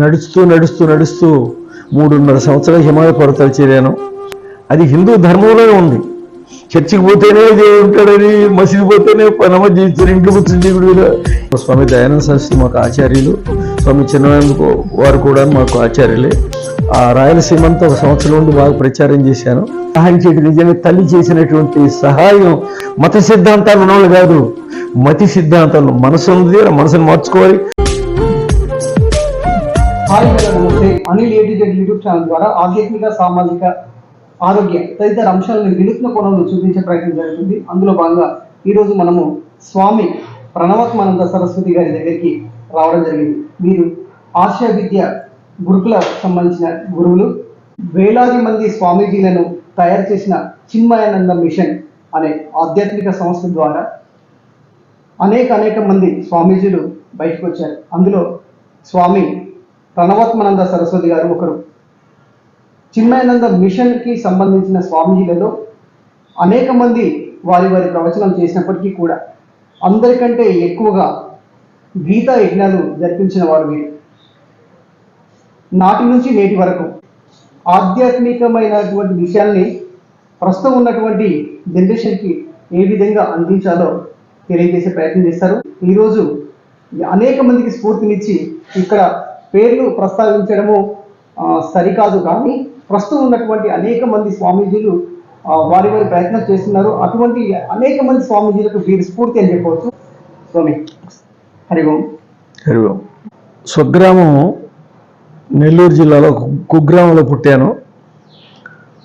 నడుస్తూ నడుస్తూ నడుస్తూ మూడున్నర సంవత్సరాలు హిమాలయ పర్వతాలు చేరాను. అది హిందూ ధర్మంలోనే ఉంది. చర్చికి పోతేనే దేవుడు ఉంటాడని మసీదు పోతేనే నమ జీవించారు ఇంట్లో కూర్చుని దేవుడు స్వామి దయానంద సరస్వతి మాకు ఆచార్యులు. స్వామి చిన్నవారు వారు కూడా మాకు ఆచార్యులే. ఆ రాయలసీమంతా ఒక సంవత్సరం నుండి బాగా ప్రచారం చేశాను. సహాయం చేయడం నిజంగా తల్లి చేసినటువంటి సహాయం మత సిద్ధాంతాలు ఉన్నవాళ్ళు కాదు. మతి సిద్ధాంతాలు మనసు ఉంది మనసును మార్చుకోవాలి. హాయ్ హలో నమస్తే అనిల్ ఏడిజెడ్ యూట్యూబ్ ఛానల్ ద్వారా ఆధ్యాత్మిక సామాజిక ఆరోగ్య తదితర అంశాలను వినూత్న కోణంలో చూపించే ప్రయత్నం జరుగుతుంది. అందులో భాగంగా ఈరోజు మనము స్వామి ప్రణవాత్మానంద సరస్వతి గారి దగ్గరికి రావడం జరిగింది. వీరు ఆశయ విద్య గురుకుల సంబంధించిన గురువులు. వేలాది మంది స్వామీజీలను తయారు చేసిన చిన్మయానంద మిషన్ అనే ఆధ్యాత్మిక సంస్థ ద్వారా అనేక అనేక మంది స్వామీజీలు బయటకు వచ్చారు. అందులో స్వామి ప్రణవాత్మానంద సరస్వతి గారు ఒకరు. చిన్మయానంద మిషన్కి సంబంధించిన స్వామీజీలలో అనేక మంది వారి వారి ప్రవచనం చేసినప్పటికీ కూడా అందరికంటే ఎక్కువగా గీతా యజ్ఞాలు జరిపించిన వారు వీరు. నాటి నుంచి నేటి వరకు ఆధ్యాత్మికమైనటువంటి విషయాల్ని ప్రస్తుతం ఉన్నటువంటి జనరేషన్కి ఏ విధంగా అందించాలో తెలియజేసే ప్రయత్నం చేస్తారు. ఈరోజు అనేక మందికి స్ఫూర్తినిచ్చి ఇక్కడ పేర్లు ప్రస్తావించడము సరికాదు. కానీ ప్రస్తుతం ఉన్నటువంటి అనేక మంది స్వామీజీలు వారి వారి ప్రయత్నం చేస్తున్నారు. అటువంటి అనేక మంది స్వామీజీలకు వీరి స్ఫూర్తి అని చెప్పవచ్చు. స్వామి హరి ఓం. హరి ఓం. స్వగ్రామం నెల్లూరు జిల్లాలో కుగ్రామంలో పుట్టాను.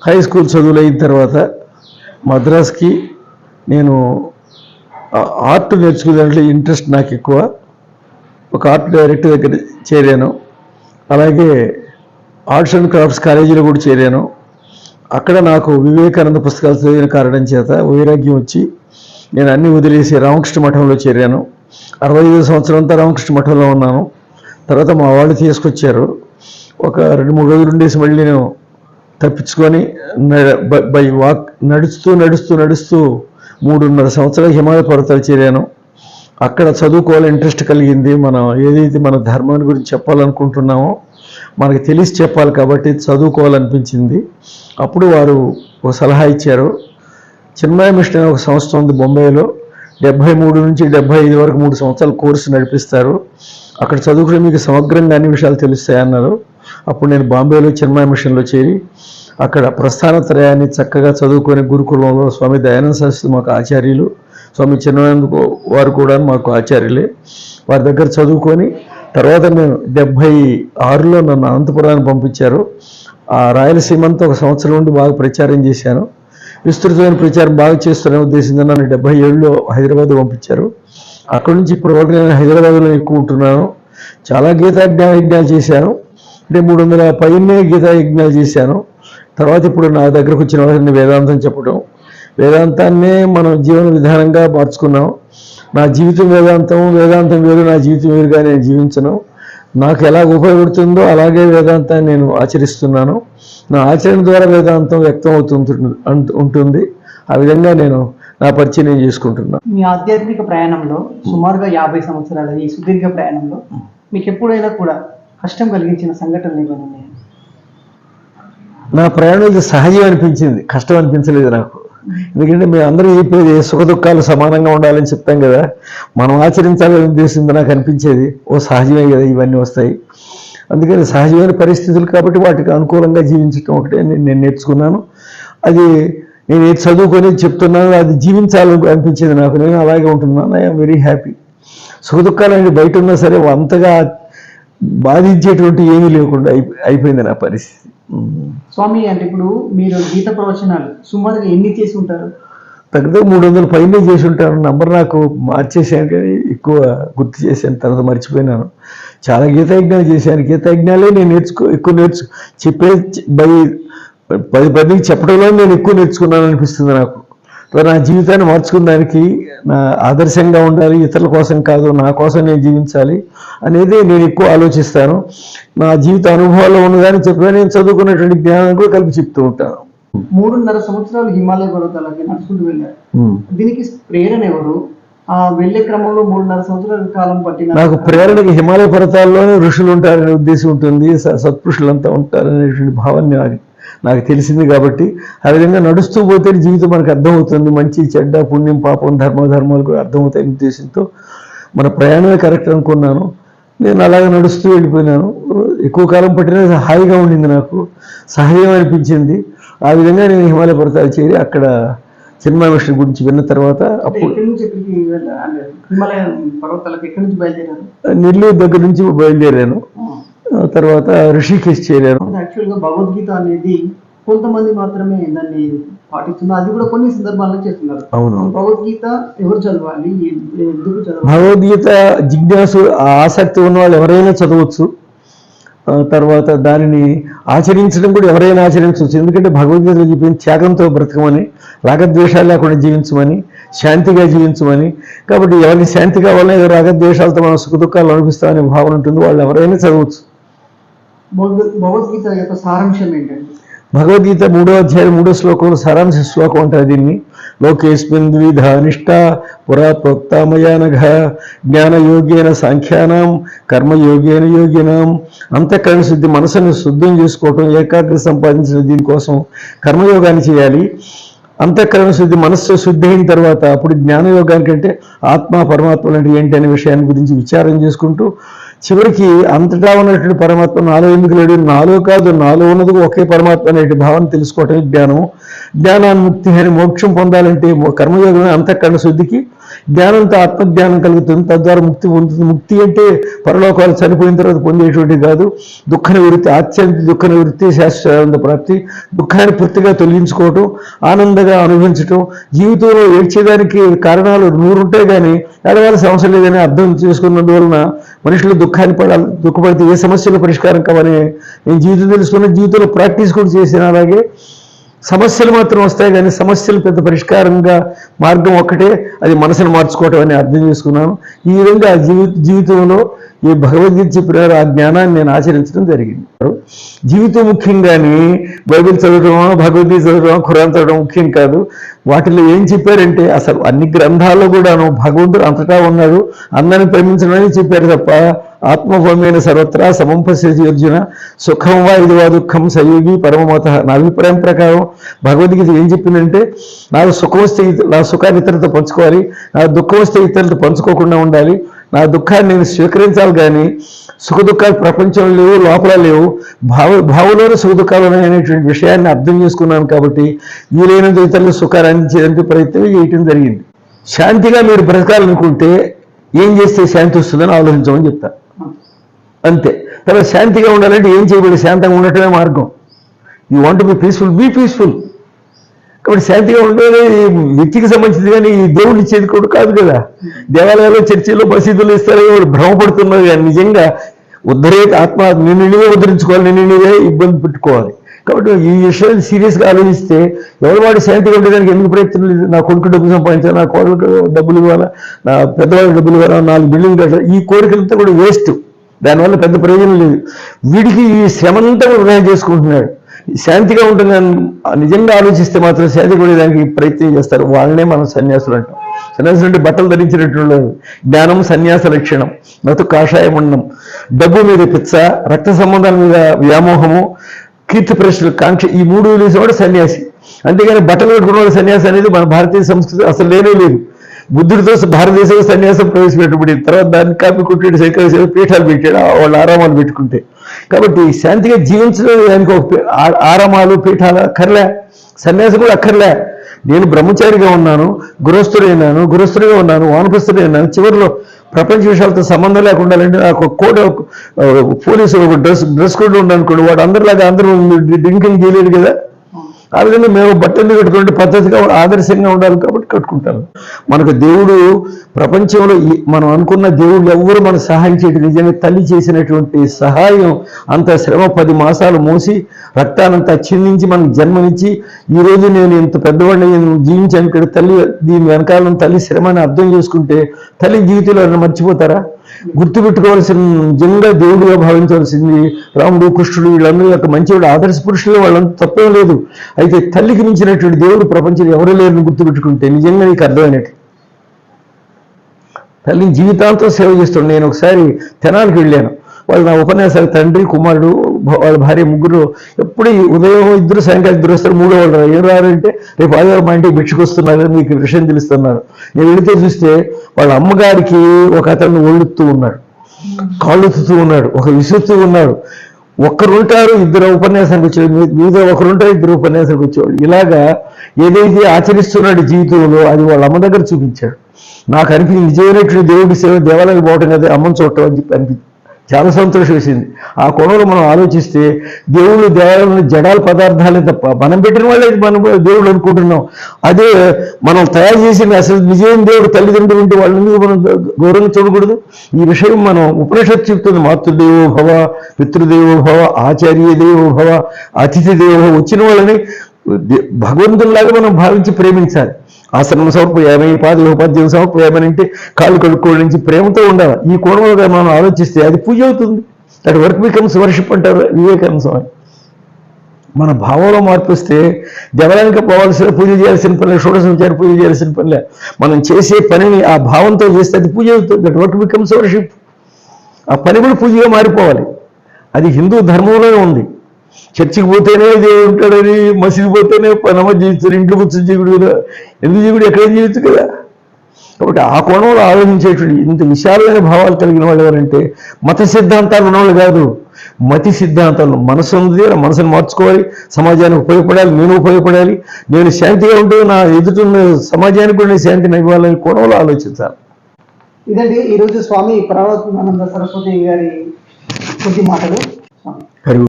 హై స్కూల్ చదువులు అయిన తర్వాత మద్రాస్కి నేను ఆర్ట్ నేర్చుకునే ఇంట్రెస్ట్ నాకు ఎక్కువ ఒక ఆర్ట్ డైరెక్టర్ దగ్గర చేరాను. అలాగే ఆర్ట్స్ అండ్ క్రాఫ్ట్స్ కాలేజీలో కూడా చేరాను. అక్కడ నాకు వివేకానంద పుస్తకాలు చదివిన కారణం చేత వైరాగ్యం వచ్చి నేను అన్ని వదిలేసి రామకృష్ణ మఠంలో చేరాను. అరవై ఐదు సంవత్సరం అంతా రామకృష్ణ మఠంలో ఉన్నాను. తర్వాత మా వాళ్ళు తీసుకొచ్చారు. ఒక రెండు మూడు రోజులు ఉండేసి మళ్ళీ నేను తప్పించుకొని బై వాక్ నడుస్తూ నడుస్తూ నడుస్తూ మూడున్నర సంవత్సరాలు హిమాలయ పర్వతాలు చేరాను. అక్కడ చదువుకోవాలి ఇంట్రెస్ట్ కలిగింది. మనం ఏదైతే మన ధర్మాన్ని గురించి చెప్పాలనుకుంటున్నామో మనకి తెలిసి చెప్పాలి కాబట్టి చదువుకోవాలనిపించింది. అప్పుడు వారు ఒక సలహా ఇచ్చారు. చిన్మయ మిషన్ అనే ఒక సంస్థ ఉంది బొంబాయిలో. డెబ్బై మూడు నుంచి డెబ్బై ఐదు వరకు మూడు సంవత్సరాల కోర్సు నడిపిస్తారు. అక్కడ చదువుకునే మీకు సమగ్రంగా అన్ని విషయాలు తెలుస్తాయి అన్నారు. అప్పుడు నేను బాంబేలో చిన్మయ మిషన్లో చేరి అక్కడ ప్రస్థానత్రయాన్ని చక్కగా చదువుకొని గురుకులంలో స్వామి దయానంద సరస్వతి మాకు ఆచార్యులు స్వామి చిన్మయానంద వారు కూడా మాకు ఆచార్యులే. వారి దగ్గర చదువుకొని తర్వాత నేను డెబ్భై ఆరులో నన్ను అనంతపురానికి పంపించారు. ఆ రాయలసీమంతా ఒక సంవత్సరం నుండి బాగా ప్రచారం చేశాను. విస్తృతమైన ప్రచారం బాగా చేస్తున్న ఉద్దేశంగా నన్ను డెబ్బై ఏడులో హైదరాబాద్ పంపించారు. అక్కడి నుంచి ఇప్పటి వరకు నేను హైదరాబాద్లో ఎక్కువ ఉంటున్నాను. చాలా గీతా యజ్ఞాలు చేశాను. అంటే మూడు వందల పైనే గీతా యజ్ఞాలు చేశాను. తర్వాత ఇప్పుడు నా దగ్గరకు వచ్చిన వాళ్ళని వేదాంతం చెప్పడం వేదాంతాన్నే మనం జీవన విధానంగా మార్చుకున్నాం. నా జీవితం వేదాంతం వేదాంతం వేరు నా జీవితం వేరుగా నేను జీవించను. నాకు ఎలా ఉపయోగపడుతుందో అలాగే వేదాంతాన్ని నేను ఆచరిస్తున్నాను. నా ఆచరణ ద్వారా వేదాంతం వ్యక్తం అవుతుంది అంట్- ఉంటుంది. ఆ విధంగా నేను నా పరిచయం నేను చేసుకుంటున్నాను మీ ఆధ్యాత్మిక ప్రయాణంలో సుమారుగా యాభై సంవత్సరాల ఈ సుదీర్ఘ ప్రయాణంలో మీకు ఎప్పుడైనా కూడా కష్టం కలిగించిన సంఘటనలు ఏమైనా నా ప్రయాణం ఇది సహజం అనిపించింది. కష్టం అనిపించలేదు నాకు. ఎందుకంటే మేము అందరూ చెప్పేది సుఖ దుఃఖాలు సమానంగా ఉండాలని చెప్తాం కదా. మనం ఆచరించాలని ఉద్దేశింది నాకు అనిపించేది ఓ సహజమే కదా ఇవన్నీ వస్తాయి. అందుకని సహజమైన పరిస్థితులు కాబట్టి వాటికి అనుకూలంగా జీవించడం ఒకటే నేను నేర్చుకున్నాను. అది నేను ఏది చదువుకొని చెప్తున్నాను అది జీవించాలని అనిపించేది నాకు. నేను అలాగే ఉంటున్నాను. ఐఎమ్ వెరీ హ్యాపీ సుఖ దుఃఖాలు అనేది బయట ఉన్నా సరే అంతగా బాధించేటువంటి ఏమీ లేకుండా అయిపో- అయిపోయింది నా పరిస్థితి. స్వామి అంటే ఇప్పుడు మీరు గీత ప్రవచనాలు సుమారుగా ఎన్ని చేసి ఉంటారు? తగ్గితే మూడు వందల పైన చేసి ఉంటాను నంబర్ నాకు మార్చేసాను కానీ ఎక్కువ గుర్తు చేశాను తర్వాత మర్చిపోయినాను. చాలా గీతయజ్ఞాలు చేశాను. గీతయజ్ఞాలే నేను నేర్చుకో ఎక్కువ నేర్చు చెప్పే బై పది పదికి చెప్పడంలో నేను ఎక్కువ నేర్చుకున్నాను అనిపిస్తుంది నాకు. నా జీవితాన్ని మార్చుకున్న దానికి నా ఆదర్శంగా ఉండాలి ఇతరుల కోసం కాదు నా కోసం నేను జీవించాలి అనేది నేను ఎక్కువ ఆలోచిస్తాను. నా జీవిత అనుభవాల్లో ఉన్నదాన్ని చెప్పిన నేను చదువుకున్నటువంటి జ్ఞానం కూడా కలిపి చెప్తూ ఉంటాను. మూడున్నర సంవత్సరాలు హిమాలయ పర్వతాలకి నడుచుకుంటూ వెళ్ళారు. దీనికి ప్రేరణ ఎవరు? ఆ వెళ్ళే క్రమంలో మూడున్నర సంవత్సరాల కాలం పట్టిన నాకు ప్రేరణకి హిమాలయ పర్వతాల్లోనే ఋషులు ఉంటారనే ఉద్దేశం ఉంటుంది సత్పురుషులంతా ఉంటారనేటువంటి భావాన్ని నాకు తెలిసింది కాబట్టి ఆ విధంగా నడుస్తూ పోతే జీవితం మనకు అర్థమవుతుంది. మంచి చెడ్డ పుణ్యం పాపం ధర్మ ధర్మాలు కూడా అర్థమవుతాయనే ఉద్దేశంతో మన ప్రయాణమే కరెక్ట్ అనుకున్నాను. నేను అలాగే నడుస్తూ వెళ్ళిపోయినాను. ఎక్కువ కాలం పట్టిన హాయిగా ఉండింది నాకు. సహాయం అనిపించింది. ఆ విధంగా నేను హిమాలయ పర్వతాలు చేరి అక్కడ సినిమా మిషన్ గురించి విన్న తర్వాత అప్పుడు నెల్లూరు దగ్గర నుంచి బయలుదేరాను. తర్వాత ఋషికేశ్ చేరాను. యాక్చువల్గా భగవద్గీత అనేది కొంతమంది మాత్రమే దాన్ని పాటిస్తున్నారు. అది కూడా కొన్ని సందర్భాల్లో చేస్తున్నారు. అవును భగవద్గీత ఎవరు చదవాలి? ఎందుకు చదవాలి? భగవద్గీత జిజ్ఞాసు ఆసక్తి ఉన్న వాళ్ళు ఎవరైనా చదవచ్చు. తర్వాత దానిని ఆచరించడం కూడా ఎవరైనా ఆచరించవచ్చు. ఎందుకంటే భగవద్గీతలో చెప్పింది త్యాగంతో బ్రతకమని రాగద్వేషాలు లేకుండా జీవించమని శాంతిగా జీవించమని కాబట్టి ఎవరికి శాంతి కావాలన్నా ఏదో రాగద్వేషాలతో మనం సుఖ దుఃఖాలు అనిపిస్తామనే భావన ఉంటుంది. వాళ్ళు ఎవరైనా చదవచ్చు. భగవద్గీత యొక్క సారాంశం ఏంటంటే భగవద్గీత మూడో అధ్యాయం మూడో శ్లోకంలో సారాంశ శ్లోకం అంటారు దీన్ని. లోకేస్మిన్ ద్విధ నిష్ట పురా ప్రోక్తామయానఘ జ్ఞానయోగేన సాంఖ్యానం కర్మయోగేన యోగినాం. అంతఃకరణ శుద్ధి మనసును శుద్ధం చేసుకోవటం ఏకాగ్రత సంపాదించిన దీనికోసం కర్మయోగాన్ని చేయాలి. అంతఃకరణ శుద్ధి మనస్సు శుద్ధి అయిన తర్వాత అప్పుడు జ్ఞానయోగానికంటే ఆత్మ పరమాత్మ అంటే ఏంటి అనే విషయాన్ని గురించి విచారం చేసుకుంటూ చివరికి అంతటా ఉన్నటువంటి పరమాత్మ నాలో ఎందుకు లేడు? నాలో కాదు నాలో ఉన్నది ఒకే పరమాత్మ అనేటి భావన తెలుసుకోవటమే జ్ఞానం. జ్ఞానాన్ని ముక్తి అని మోక్షం పొందాలంటే కర్మయోగమే అంతఃకరణ శుద్ధికి జ్ఞానంతో ఆత్మజ్ఞానం కలుగుతుంది. తద్వారా ముక్తి పొందుతుంది. ముక్తి అంటే పరలోకాలు చనిపోయిన తర్వాత పొందేటువంటిది కాదు. దుఃఖ నివృత్తి ఆత్యంత దుఃఖ నివృత్తి శాశ్వత ప్రాప్తి దుఃఖాన్ని పూర్తిగా తొలగించుకోవటం ఆనందంగా అనుభవించటం జీవితంలో ఏడ్చేదానికి కారణాలు నూరుంటాయి కానీ ఏడవాల్సిన అవసరం లేదని అర్థం చేసుకున్నందువలన మనుషులు దుఃఖాన్ని పడాలి దుఃఖపడితే ఏ సమస్యలు పరిష్కారం కావని నేను జీవితం తెలుసుకున్న జీవితంలో ప్రాక్టీస్ కూడా చేసిన అలాగే సమస్యలు మాత్రం వస్తాయి కానీ సమస్యలు పెద్ద పరిష్కారంగా మార్గం ఒక్కటే అది మనసును మార్చుకోవటం అని అర్థం చేసుకున్నాను. ఈ విధంగా జీవి జీవితంలో ఈ భగవద్గీత చెప్పినారు ఆ జ్ఞానాన్ని నేను ఆచరించడం జరిగింది. జీవితం ముఖ్యంగాని బైబిల్ చదవడమా భగవద్గీత చదవడమా ఖురాన్ చదవడం ముఖ్యం కాదు. వాటిలో ఏం చెప్పారంటే అసలు అన్ని గ్రంథాల్లో కూడాను భగవంతుడు అంతటా ఉన్నాడు. అందరిని ప్రేమించడమని చెప్పారు తప్ప ఆత్మభూమైన సర్వత్రా సమం పశ్యతి అర్జున సుఖం వా ఇది వా దుఃఖం సయోగి పరమమత. నా అభిప్రాయం ప్రకారం భగవద్గీత ఏం చెప్పిందంటే నాకు సుఖం వస్తే నా సుఖాన్ని ఇతరులతో పంచుకోవాలి నా దుఃఖం వస్తే ఇతరులతో పంచుకోకుండా ఉండాలి. నా దుఃఖాన్ని నేను స్వీకరించాలి కానీ సుఖ దుఃఖాలు ప్రపంచంలో లేవు లోపల లేవు. భావ భావంలోనే సుఖ దుఃఖాలు ఉన్నాయనేటువంటి విషయాన్ని అర్థం చేసుకున్నాను కాబట్టి వీలైనంత ఇతరులు సుఖాన్ని చేయడానికి ప్రయత్నం చేయటం జరిగింది. శాంతిగా మీరు బ్రతకాలనుకుంటే ఏం చేస్తే శాంతి వస్తుందని ఆలోచించమని చెప్తా. అంతే. తర్వాత శాంతిగా ఉండాలంటే ఏం చేయబడి శాంతంగా ఉండటమే మార్గం. You want be peaceful be peaceful కాబట్టి శాంతిగా ఉండేది వ్యక్తికి సంబంధించింది కానీ ఈ దేవుడు ఇచ్చేది కూడా కాదు కదా. దేవాలయాల్లో చర్చిలో మసీదులు ఇస్తారని వాళ్ళు భ్రమపడుతున్నారు కానీ నిజంగా ఉద్ధరే ఆత్మ నిన్ను నీవే ఉద్ధరించుకోవాలి నిన్ను ఇబ్బంది పెట్టుకోవాలి. కాబట్టి ఈ విషయాన్ని సీరియస్గా ఆలోచిస్తే ఎవరు వాడు శాంతిగా ఉండేదానికి ఎందుకు ప్రయత్నం లేదు? నా కొడుకు డబ్బులు సంపాదించాలి నా కోడలకు డబ్బులు ఇవ్వాలా నా పెద్దవాళ్ళకి డబ్బులు ఇవ్వాలా నాలుగు బిల్డింగ్ కట్టాలి? ఈ కోరికలంతా కూడా వేస్ట్ దానివల్ల పెద్ద ప్రయోజనం లేదు. వీడికి ఈ శ్రమంతా కూడా వృధా చేసుకుంటున్నాడు. శాంతిగా ఉంటుంది నిజంగా ఆలోచిస్తే మాత్రం శాంతి పడేదానికి ప్రయత్నం చేస్తారు. వాళ్ళనే మనం సన్యాసులు అంటాం. సన్యాసులు అంటే బట్టలు ధరించినట్టు లేదు. జ్ఞానం సన్యాస లక్షణం. నటు కాషాయం ఉండడం డబ్బు మీద పిచ్చ రక్త సంబంధాల మీద వ్యామోహము కీర్తి ప్రశ్నలు కాంక్ష ఈ మూడు వేసేవాడు సన్యాసి. అంతేగాని బట్టలు కట్టుకున్నవాడు సన్యాసి అనేది మన భారతీయ సంస్కృతి అసలు లేనే లేదు. బుద్ధుడితో భారతదేశంలో సన్యాసం ప్రవేశపెట్టబడింది. తర్వాత దాన్ని కాపీ కొట్టాడు శంకర పీఠాలు పెట్టాడు. వాళ్ళు వాళ్ళ ఆరామాలు పెట్టుకుంటే. కాబట్టి శాంతిగా జీవించడం దానికి ఒక ఆరామాలు పీఠాలు అక్కర్లే సన్యాసం కూడా అక్కర్లే. నేను బ్రహ్మచారిగా ఉన్నాను గృహస్థుడైనాను గృహస్థుడిగా ఉన్నాను వానప్రస్థుడైనాను చివరిలో ప్రపంచ విషయాలతో సంబంధం లేకుండా నాకు ఒక కోడ్ పోలీసు ఒక డ్రెస్ డ్రెస్ కోడ్ ఉండనుకోండి వాడు అందరిలాగా అందరూ డ్రింకింగ్ చేయలేడు కదా? ఆ విధంగా మేము బట్టలు కట్టుకునే పద్ధతిగా ఆదర్శంగా ఉండాలి కాబట్టి కట్టుకుంటాను మనకు దేవుడు ప్రపంచంలో మనం అనుకున్న దేవుడు ఎవ్వరు మనకు సహాయం చేయడం నిజంగా తల్లి చేసినటువంటి సహాయం అంత శ్రమ పది మాసాలు మోసి రక్తానంతా చిందించి మనకు జన్మనిచ్చి ఈ రోజు నేను ఇంత పెద్దవాడిని నేను జీవించాను ఇక్కడ తల్లి దీని వెనకాలను తల్లి శ్రమని అర్థం చేసుకుంటే తల్లి జీవితంలో మర్చిపోతారా? గుర్తుపెట్టుకోవాల్సిన నిజంగా దేవుడిగా భావించవలసింది రాముడు కృష్ణుడు వీళ్ళందరూ యొక్క మంచి ఆదర్శ పురుషులు వాళ్ళంతా తప్పేం లేదు. అయితే తల్లికి మించినటువంటి దేవుడు ప్రపంచంలో ఎవరు లేరని గుర్తుపెట్టుకుంటే నిజంగా నీకు అర్థమైనట్టు. తల్లిని జీవితాంతం సేవ చేస్తుండే. నేను ఒకసారి తెనాలికి వెళ్ళాను. వాళ్ళు నా ఉపన్యాసాలు తండ్రి కుమారుడు వాళ్ళ భార్య ముగ్గురు ఎప్పుడు ఉదయం ఇద్దరు సాయంకాలం ఇద్దరు వస్తారు మూడో వాళ్ళు ఏం రారంటే రేపు ఆదివారం మా ఇంటికి భిక్షకొస్తున్నారు మీకు విషయం తెలుస్తున్నారు. నేను వెళితే చూస్తే వాళ్ళ అమ్మగారికి ఒక అతను ఒళ్ళుతూ ఉన్నాడు. కాళ్ళుతూ ఉన్నాడు. ఒక విసురుతూ ఉన్నాడు. ఒక్కరు ఉంటారు ఇద్దరు ఉపన్యాసానికి వచ్చేవాళ్ళు. మీతో మీద ఇద్దరు ఉపన్యాసానికి వచ్చేవాళ్ళు. ఇలాగా ఏదైతే ఆచరిస్తున్నాడు జీవితంలో అది వాళ్ళ అమ్మ దగ్గర చూపించాడు. నాకు అనిపించింది నిజమైనటువంటి దేవుడి సేవ దేవాలయం పోవటం కదా అమ్మని చూడటం అని చెప్పి అనిపించింది చాలా సంతోషం వేసింది. ఆ కోణంలో మనం ఆలోచిస్తే దేవుళ్ళు దేవాలయంలో జడాల పదార్థాలే తప్ప మనం పెట్టిన వాళ్ళే మనం దేవుడు అనుకుంటున్నాం. అదే మనం తయారు చేసిన అసలు నిజమైన దేవుడు తల్లిదండ్రులు ఉంటే వాళ్ళని ఎందుకు మనం గౌరవం చూడకూడదు. ఈ విషయం మనం ఉపనిషత్తు చెప్తుంది. మాతృదేవో భవ పితృదేవో భవ ఆచార్య దేవో భవ అతిథి దేవో వచ్చిన వాళ్ళని భగవంతునిలాగా మనం భావించి ప్రేమించాలి. ఆశ్రమం సమర్పయామి పాదోపాధ్యాయం సమర్పయామని అంటే కాళ్ళు కడుక్కోవడం నుంచి ప్రేమతో ఉండాలి. ఈ కోణంలో మనం ఆలోచిస్తే అది పూజ అవుతుంది. అటు వర్క్ బికమ్స్ వర్షిప్ అంటారు వివేకానంద స్వామి. మన భావంలో మార్పు వస్తే దేవాలయానికి పోవాల్సిన పూజ చేయాల్సిన పనిలే షోడశంచారి పూజ చేయాల్సిన పనిలే. మనం చేసే పనిని ఆ భావంతో చేస్తే అది పూజ అవుతుంది. దట్ వర్క్ బికమ్స్ వర్షిప్ ఆ పని కూడా పూజగా మారిపోవాలి. అది హిందూ ధర్మంలోనే ఉంది. చర్చికి పోతేనే దేవుడు ఉంటాడని మసీదు పోతేనే పనమ జీవిస్తారు ఇంట్లో కూర్చొని జీవుడు కదా ఎందుకు జీవుడు? ఎక్కడ జీవించు కదా. కాబట్టి ఆ కోణంలో ఆలోచించేటువంటి ఇంత విశాలమైన భావాలు కలిగిన వాళ్ళు ఎవరంటే మత సిద్ధాంతాలు ఉన్నవాళ్ళు కాదు. మతి సిద్ధాంతాలు మనసు ఉంది నా మనసును మార్చుకోవాలి సమాజానికి ఉపయోగపడాలి నేను ఉపయోగపడాలి నేను శాంతిగా ఉంటూ నా ఎదుటిన్న సమాజానికి కూడా నేను శాంతిని ఇవ్వాలని కోణంలో ఆలోచించాలి. ఇదండి ఈరోజు స్వామి ప్రణవానంద సరస్వతి గారి కొద్ది మాటలు. స్వామి.